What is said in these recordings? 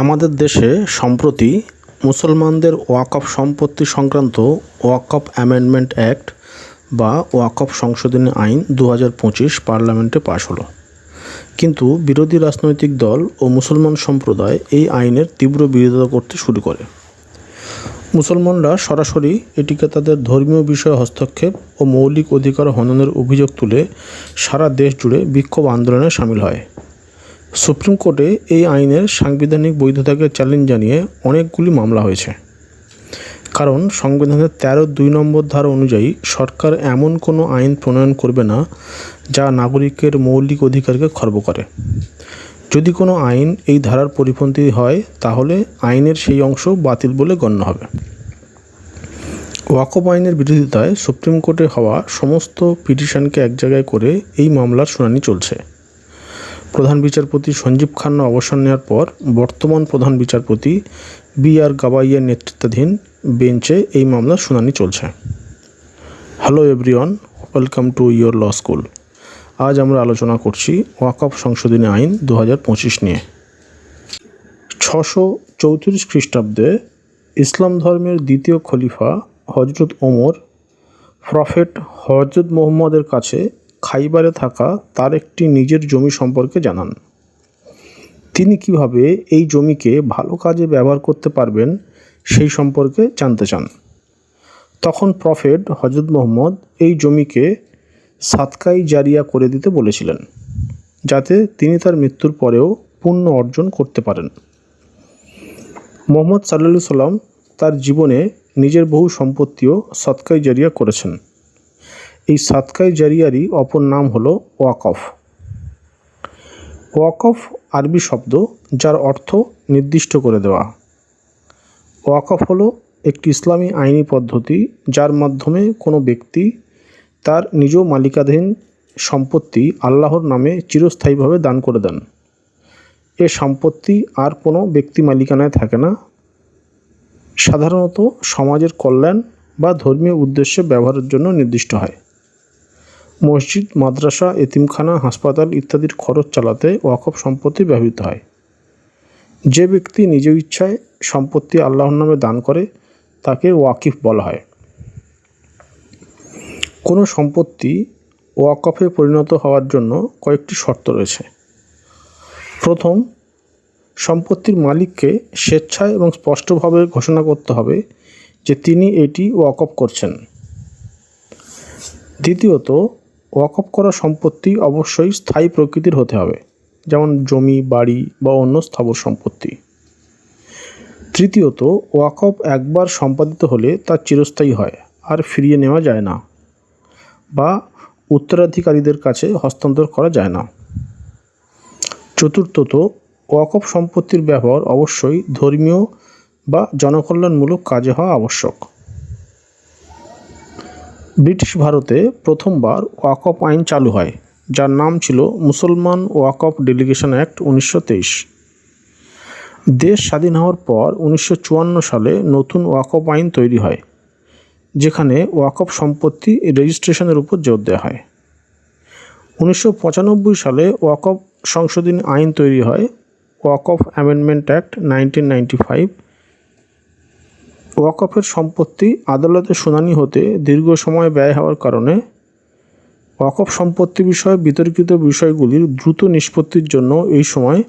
আমাদের দেশে সম্প্রতি মুসলমানদের ওয়াকফ সম্পত্তি সংক্রান্ত ওয়াকফ অ্যামেন্ডমেন্ট অ্যাক্ট বা ওয়াকফ সংশোধনী আইন দু পঁচিশ পার্লামেন্টে পাশ হলো। কিন্তু বিরোধী রাজনৈতিক দল ও মুসলমান সম্প্রদায় এই আইনের তীব্র বিরোধিতা করতে শুরু করে। মুসলমানরা সরাসরি এটিকে তাদের ধর্মীয় বিষয়ে হস্তক্ষেপ ও মৌলিক অধিকার হননের অভিযোগ তুলে সারা দেশ জুড়ে বিক্ষোভ আন্দোলনে সামিল হয়। সুপ্রিম কোর্টে এই আইনের সাংবিধানিক বৈধতাকে চ্যালেঞ্জ জানিয়ে অনেকগুলি মামলা হয়েছে। কারণ সংবিধানের তেরো দুই নম্বর ধারা অনুযায়ী সরকার এমন কোনো আইন প্রণয়ন করবে না যা নাগরিকের মৌলিক অধিকারকে খর্ব করে। যদি কোনো আইন এই ধারার পরিপন্থী হয়, তাহলে আইনের সেই অংশ বাতিল বলে গণ্য হবে। ওয়াকফ আইনের বিরোধিতায় সুপ্রিম কোর্টে হওয়া সমস্ত পিটিশনকে এক জায়গায় করে এই মামলার শুনানি চলছে। প্রধান বিচারপতি সঞ্জীব খান্না অবসর নেওয়ার পর বর্তমান প্রধান বিচারপতি বি আর গাবাইয়ের নেতৃত্বাধীন বেঞ্চে এই মামলার শুনানি চলছে। Hello everyone welcome to your law school আজ আমরা আলোচনা করছি ওয়াকফ সংশোধনী আইন দু হাজার পঁচিশ নিয়ে। ছশো চৌত্রিশ খ্রিস্টাব্দে ইসলাম ধর্মের দ্বিতীয় খলিফা হজরত ওমর, প্রফেট হজরত মোহাম্মদের কাছে খাইবারে থাকা তার একটি নিজের জমি সম্পর্কে জানান। তিনি কীভাবে এই জমিকে ভালো কাজে ব্যবহার করতে পারবেন সেই সম্পর্কে জানতে চান। তখন প্রফেট হজরত মোহাম্মদ এই জমিকে সাতকাই জারিয়া করে দিতে বলেছিলেন, যাতে তিনি তার মৃত্যুর পরেও পুণ্য অর্জন করতে পারেন। মোহাম্মদ সাল্লা সাল্লাম তার জীবনে নিজের বহু সম্পত্তিও সৎকাই জারিয়া করেছেন। এই সাতকাই জারিয়ারই অপর নাম হলো ওয়াকফ। ওয়াকফ আরবি শব্দ যার অর্থ নির্দিষ্ট করে দেওয়া। ওয়াকফ হলো একটি ইসলামী আইনি পদ্ধতি যার মাধ্যমে কোনো ব্যক্তি তার নিজ মালিকাধীন সম্পত্তি আল্লাহর নামে চিরস্থায়ীভাবে দান করে দেন। এ সম্পত্তি আর কোনো ব্যক্তি মালিকানায় থাকে না। সাধারণত সমাজের কল্যাণ বা ধর্মীয় উদ্দেশ্যে ব্যবহারের জন্য নির্দিষ্ট হয়। মসজিদ, মাদ্রাসা, এতিমখানা, হাসপাতাল ইত্যাদির খরচ চালাতে ওয়াকফ সম্পত্তি ব্যবহৃত হয়। যে ব্যক্তি নিজ ইচ্ছায় সম্পত্তি আল্লাহর নামে দান করে, তাকে ওয়াকিফ বলা হয়। কোনো সম্পত্তি ওয়াকফে পরিণত হওয়ার জন্য কয়েকটি শর্ত রয়েছে। প্রথম, সম্পত্তির মালিককে স্বেচ্ছায় এবং স্পষ্টভাবে ঘোষণা করতে হবে যে তিনি এটি ওয়াকফ করছেন। দ্বিতীয়ত ওয়াকফ করা সম্পত্তি অবশ্যই স্থায়ী প্রকৃতির হতে হবে, যেমন জমি, বাড়ি বা অন্য স্থাবর সম্পত্তি। তৃতীয়ত, ওয়াকফ একবার সম্পাদিত হলে তা চিরস্থায়ী হয়, আর ফিরিয়ে নেওয়া যায় না বা উত্তরাধিকারীদের কাছে হস্তান্তর করা যায় না। চতুর্থত, ওয়াকফ সম্পত্তির ব্যবহার অবশ্যই ধর্মীয় বা জনকল্যাণমূলক কাজে হওয়া আবশ্যক। ব্রিটিশ ভারতে প্রথমবার ওয়াকফ আইন চালু হয়, যার নাম ছিল মুসলমান ওয়াকফ ডেলিগেশন অ্যাক্ট উনিশশো তেইশ। দেশ স্বাধীন হওয়ার পর উনিশশো চুয়ান্ন সালে নতুন ওয়াকফ আইন তৈরি হয়, যেখানে ওয়াকফ সম্পত্তি রেজিস্ট্রেশনের উপর জোর দেওয়া হয়। উনিশশো পঁচানব্বই সালে ওয়াকফ সংশোধনী আইন তৈরি হয়, Waqf amendment act nineteen ninety five ওয়াকফের সম্পত্তি আদালতে শুনানি হতে দীর্ঘ সময় ব্যয় হওয়ার কারণে ওয়াকফ সম্পত্তি বিষয়ে বিতর্কিত বিষয়গুলির দ্রুত নিষ্পত্তির জন্য এই সময়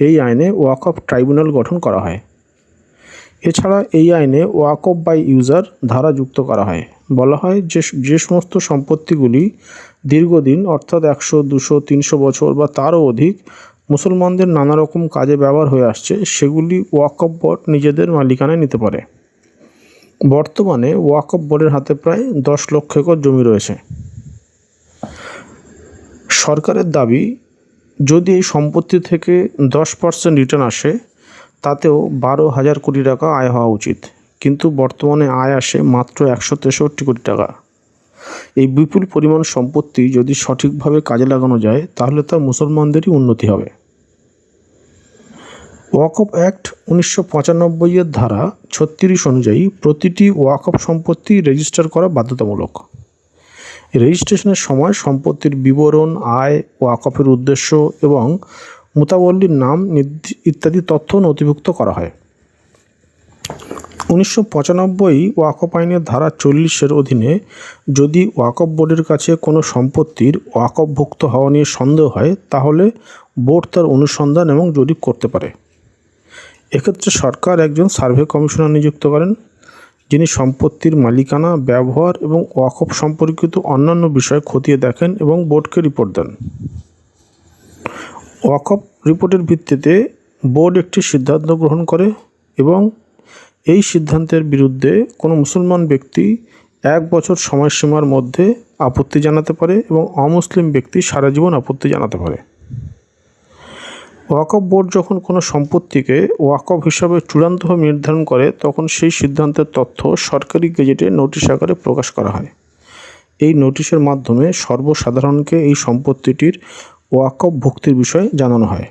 এই আইনে ওয়াকফ ট্রাইব্যুনাল গঠন করা হয়। এছাড়া এই আইনে ওয়াকফ বাই ইউজার ধারা যুক্ত করা হয়। বলা হয় যে যে সমস্ত সম্পত্তিগুলি দীর্ঘদিন অর্থাৎ একশো, দুশো, তিনশো বছর বা তারও অধিক মুসলমানদের নানা রকম কাজে ব্যবহার হয়ে আসছে, সেগুলি ওয়াকফ বোর্ড নিজেদের মালিকানায় নিতে পারে। বর্তমানে ওয়াকফ বোর্ডের হাতে প্রায় দশ লক্ষ একর জমি রয়েছে। সরকারের দাবি, যদি এই সম্পত্তি থেকে দশ পার্সেন্ট রিটার্ন আসে, তাতেও বারো হাজার কোটি টাকা আয় হওয়া উচিত। কিন্তু বর্তমানে আয় আসে মাত্র একশো তেষট্টি কোটি টাকা। এই বিপুল পরিমাণ সম্পত্তি যদি সঠিকভাবে কাজে লাগানো যায়, তাহলে তা মুসলমানদেরই উন্নতি হবে। ওয়াকফ অ্যাক্ট উনিশশো পঁচানব্বইয়ের ধারা ছত্রিশ অনুযায়ী প্রতিটি ওয়াকফ সম্পত্তি রেজিস্টার করা বাধ্যতামূলক। রেজিস্ট্রেশনের সময় সম্পত্তির বিবরণ, আয় ওয়াকফের উদ্দেশ্য এবং মুতাবল্লির নাম ইত্যাদি তথ্য নথিভুক্ত করা হয়। উনিশশো পঁচানব্বই ওয়াকফ আইনের ধারা চল্লিশের অধীনে যদি ওয়াকফ বোর্ডের কাছে কোনো সম্পত্তির ওয়াকফভুক্ত হওয়া নিয়ে সন্দেহ হয়, তাহলে বোর্ড তার অনুসন্ধান এবং জরিপ করতে পারে। এক্ষেত্রে সরকার একজন সার্ভে কমিশনার নিযুক্ত করেন, যিনি সম্পত্তির মালিকানা, ব্যবহার এবং ওয়াকফ সম্পর্কিত অন্যান্য বিষয় খতিয়ে দেখেন এবং বোর্ডকে রিপোর্ট দেন। ওয়াকফ রিপোর্টের ভিত্তিতে বোর্ড একটি সিদ্ধান্ত গ্রহণ করে এবং এই সিদ্ধান্তের বিরুদ্ধে কোনো মুসলমান ব্যক্তি এক বছর সময়সীমার মধ্যে আপত্তি জানাতে পারে এবং অমুসলিম ব্যক্তি সারা জীবন আপত্তি জানাতে পারে। ওয়াকফ বোর্ড যখন কোনো সম্পত্তিকে ওয়াকফ হিসাবে চূড়ান্তভাবে নির্ধারণ করে, তখন সেই সিদ্ধান্তের তথ্য সরকারি গেজেটে নোটিশ আকারে প্রকাশ করা হয়। এই নোটিশের মাধ্যমে সর্বসাধারণকে এই সম্পত্তিটির ওয়াকফ ভুক্তির বিষয়ে জানানো হয়।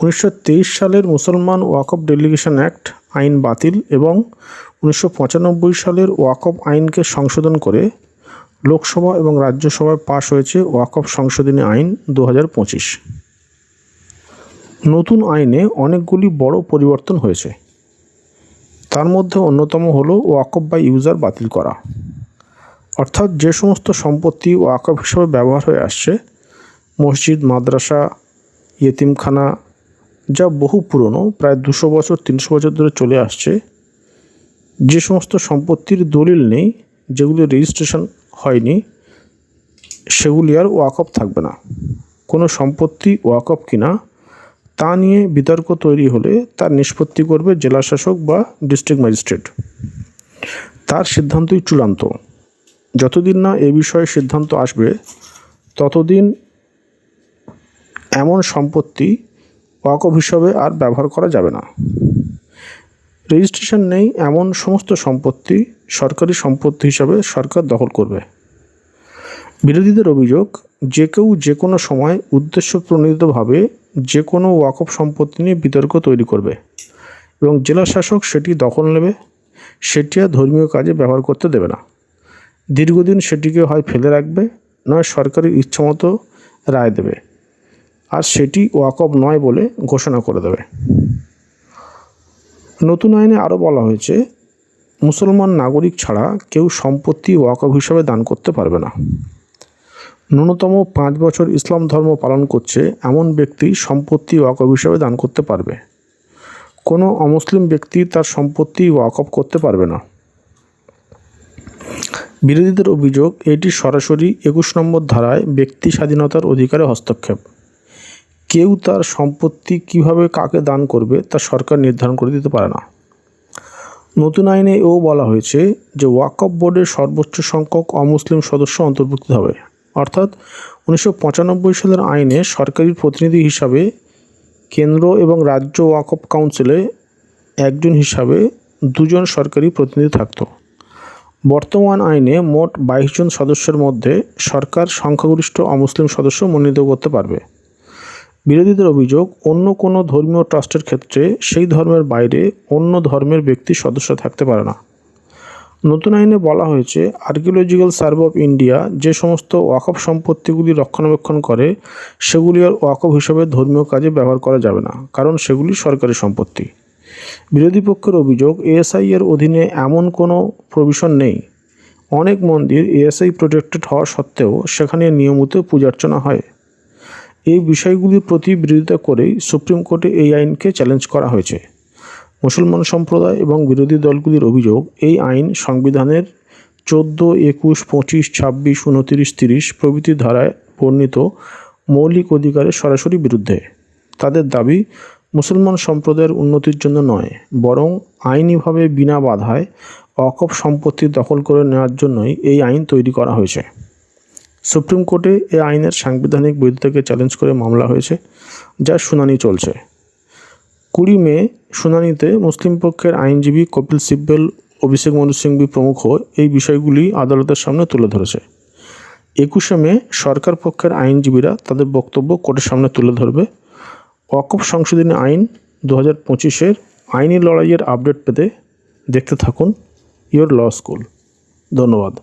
উনিশশো তেইশ সালের মুসলমান ওয়াকফ ডেলিগেশন অ্যাক্ট আইন বাতিল এবং উনিশশো পঁচানব্বই সালের ওয়াকফ আইনকে সংশোধন করে লোকসভা এবং রাজ্যসভায় পাশ হয়েছে ওয়াকফ সংশোধনী আইন দু হাজার পঁচিশ। নতুন আইনে অনেকগুলি বড় পরিবর্তন হয়েছে। তার মধ্যে অন্যতম হলো ওয়াকফ বাই ইউজার বাতিল করা। অর্থাৎ যে সমস্ত সম্পত্তি ওয়াকফ হিসেবে ব্যবহার হয়ে আসছে, মসজিদ, মাদ্রাসা, ইয়েতিমখানা, যা বহু পুরনো, প্রায় দুশো বছর, তিনশো বছর ধরে চলে আসছে, যে সমস্ত সম্পত্তির দলিল নেই, যেগুলি রেজিস্ট্রেশন হয়নি, সেগুলি আর ওয়াকফ থাকবে না। কোনো সম্পত্তি ওয়াকফ কিনা তা নিয়ে বিতর্ক তৈরি হলে তার নিষ্পত্তি করবে জেলা শাসক বা ডিস্ট্রিক্ট ম্যাজিস্ট্রেট। তার সিদ্ধান্তই চূড়ান্ত। যতদিন না এ বিষয়ে সিদ্ধান্ত আসবে, ততদিন এমন সম্পত্তি ওয়াকফ হিসাবে আর ব্যবহার করা যাবে না। রেজিস্ট্রেশন নেই এমন সমস্ত সম্পত্তি সরকারি সম্পত্তি হিসাবে সরকার দখল করবে। বিরোধীদের অভিযোগ, যে কেউ যে কোনো সময় উদ্দেশ্য প্রণোদিতভাবে যে কোনো ওয়াকফ সম্পত্তি নিয়ে বিতর্ক তৈরি করবে এবং জেলা শাসক সেটি দখল নেবে, সেটি আর ধর্মীয় কাজে ব্যবহার করতে দেবে না। দীর্ঘদিন সেটিকে হয় ফেলে রাখবে নয় সরকারের ইচ্ছামতো রায় দেবে। আর সেটি ওয়াকফ নয় বলে ঘোষণা করে দেবে। নতুন আইনে আরও বলা হয়েছে, মুসলমান নাগরিক ছাড়া কেউ সম্পত্তি ওয়াকফ হিসাবে দান করতে পারবে না। ন্যূনতম পাঁচ বছর ইসলাম ধর্ম পালন করছে এমন ব্যক্তি সম্পত্তি ওয়াকফ হিসাবে দান করতে পারবে। কোনো অমুসলিম ব্যক্তি তার সম্পত্তি ওয়াকফ করতে পারবে না। বিরোধীদের অভিযোগ, এটি সরাসরি একুশ নম্বর ধারায় ব্যক্তি স্বাধীনতার অধিকারে হস্তক্ষেপ। কেউ তার সম্পত্তি কীভাবে কাকে দান করবে তা সরকার নির্ধারণ করে দিতে পারে না। নতুন আইনে এও বলা হয়েছে যে ওয়াকফ বোর্ডের সর্বোচ্চ সংখ্যক অমুসলিম সদস্য অন্তর্ভুক্ত হবে। অর্থাৎ উনিশশো পঁচানব্বই সালের আইনে সরকারি প্রতিনিধি হিসাবে কেন্দ্র এবং রাজ্য ওয়াকফ কাউন্সিলে একজন হিসাবে দুজন সরকারি প্রতিনিধি থাকতো। বর্তমান আইনে মোট বাইশ জন সদস্যের মধ্যে সরকার সংখ্যাগরিষ্ঠ অমুসলিম সদস্য মনোনীত করতে পারবে। বিরোধীদের অভিযোগ, অন্য কোনো ধর্মীয় ট্রাস্টের ক্ষেত্রে সেই ধর্মের বাইরে অন্য ধর্মের ব্যক্তি সদস্য থাকতে পারে না। নতুন আইনে বলা হয়েছে, আর্কিওলজিক্যাল সার্ভে অফ ইন্ডিয়া যে সমস্ত ওয়াকফ সম্পত্তিগুলি রক্ষণাবেক্ষণ করে, সেগুলি আর ওয়াকফ হিসাবে ধর্মীয় কাজে ব্যবহার করা যাবে না, কারণ সেগুলি সরকারি সম্পত্তি। বিরোধী পক্ষের অভিযোগ, এএসআই এর অধীনে এমন কোনো প্রভিশন নেই। অনেক মন্দির এএসআই প্রোটেক্টেড হওয়া সত্ত্বেও সেখানে নিয়মিত পূজার্চনা হয়। এই বিষয়গুলির প্রতি বিরোধিতা করেই সুপ্রিম কোর্টে এই আইনকে চ্যালেঞ্জ করা হয়েছে। মুসলমান সম্প্রদায় এবং বিরোধী দলগুলির অভিযোগ, এই আইন সংবিধানের চোদ্দ, একুশ, পঁচিশ, ছাব্বিশ, উনতিরিশ, তিরিশ প্রভৃতি ধারায় বর্ণিত মৌলিক অধিকারের সরাসরি বিরুদ্ধে। তাদের দাবি, মুসলমান সম্প্রদায়ের উন্নতির জন্য নয়, বরং আইনিভাবে বিনা বাধায় অকপ সম্পত্তি দখল করে নেওয়ার জন্যই এই আইন তৈরি করা হয়েছে। সুপ্রিম কোর্টে এই আইনের সাংবিধানিক বৈধতাকে চ্যালেঞ্জ করে মামলা হয়েছে যার শুনানি চলছে। কুড়ি মে শুনানিতে মুসলিম পক্ষের আইনজীবী কপিল সিব্বল, অভিষেক মনু সিংভি প্রমুখ এই বিষয়গুলি আদালতের সামনে তুলে ধরেছে। একুশে মে সরকার পক্ষের আইনজীবীরা তাদের বক্তব্য কোর্টের সামনে তুলে ধরবে। অকপ সংশোধনী আইন দু হাজার পঁচিশের আইনি লড়াইয়ের আপডেট পেতে দেখতে থাকুন ইয়োর ল স্কুল। ধন্যবাদ।